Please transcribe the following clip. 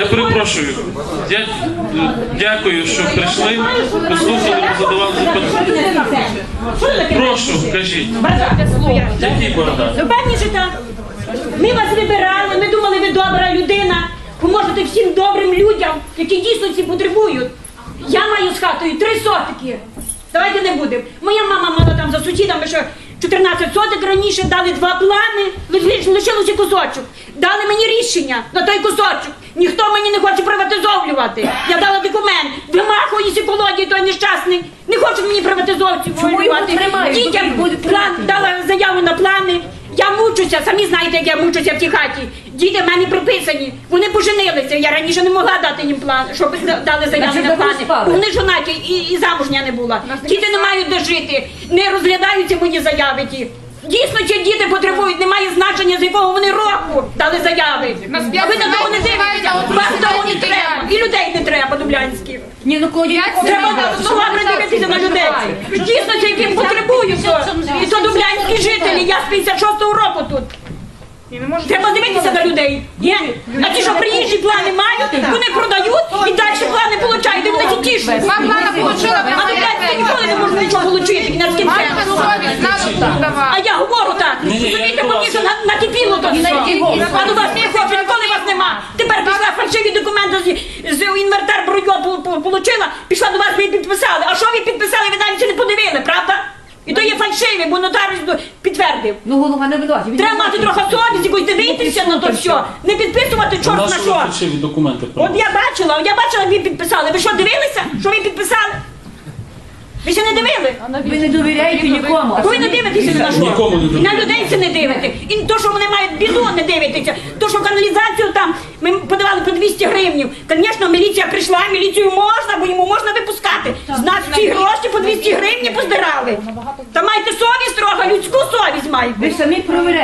Я перепрошую. Я е, дякую, що прийшли, послухали, задавали запитання. Прошу, кажіть, який борода? Ну, певні ж так. Ми вас вибирали, ми думали, ви добра людина, поможете всім добрим людям, які дійсно ці потребують. Я маю з хатою три сотики. Давайте не будемо. Моя мама мала там за сусідами, що 14 соток раніше дали два плани, лиш- лишилося кусочок. Дали мені рішення на той кусочок. Ніхто мені не хоче приватизовувати. Я дала документ. Вимахуюсь екології, той нещасний. Не хочуть мені приватизовувати. Дітям план дала заяву на плани. Мучуся, самі знаєте, як я мучуся в тій хаті. Діти в мене приписані, вони поженилися. Я раніше не могла дати їм план, щоб дали заяву на плани. Вони жонаті і, і замужня не була. Діти не мають де жити, не розглядаються мої заяви ті. Дійсно, ці діти потребують, немає значення, з якого вони року дали заяви. А ви на того не дивитеся, вас того не треба. І людей не треба, дублянських. Ні, ну коли Треба добре дивитися на людей. Дійсно, це яким потребують. то. І то дублянські жителі. Я з 56-го року тут. Треба дивитися на людей. А ті, що приїжджі плани мають, вони продають і далі плани получають, і вони ті тішуться. Два плана получила, ви А дублянські ніколи не можуть нічого отримати, і на надо А я говорю так, розумієте, до мені що на- накипіло то все. А до вас не хочу, ніколи вас нема. Тепер пішла фальшиві документи з, інвентар броньо отримала, пішла до вас, ви підписали. А що ви підписали, ви навіть ще не подивили, правда? І то бо нотаріус підтвердив. Ну голова не винуватий. Треба мати трохи совість, якось дивитися на то все. Не підписувати чорт на що. документи. От я бачила, я бачила, як ви підписали. Ви що, дивилися? Що ви підписали? Ви ще не дивили? Ви не довіряєте нікому. Ви не дивитеся на що? Нікому не І на людей це не дивите. І то, що вони мають біду, не дивитеся. То, що каналізацію там ми подавали по 200 гривнів. Звісно, міліція прийшла, міліцію можна, бо йому можна випускати. З нас всі гроші по 200 гривень поздирали. Та майте совість трохи, людську совість маєте. Ви самі провіряєте.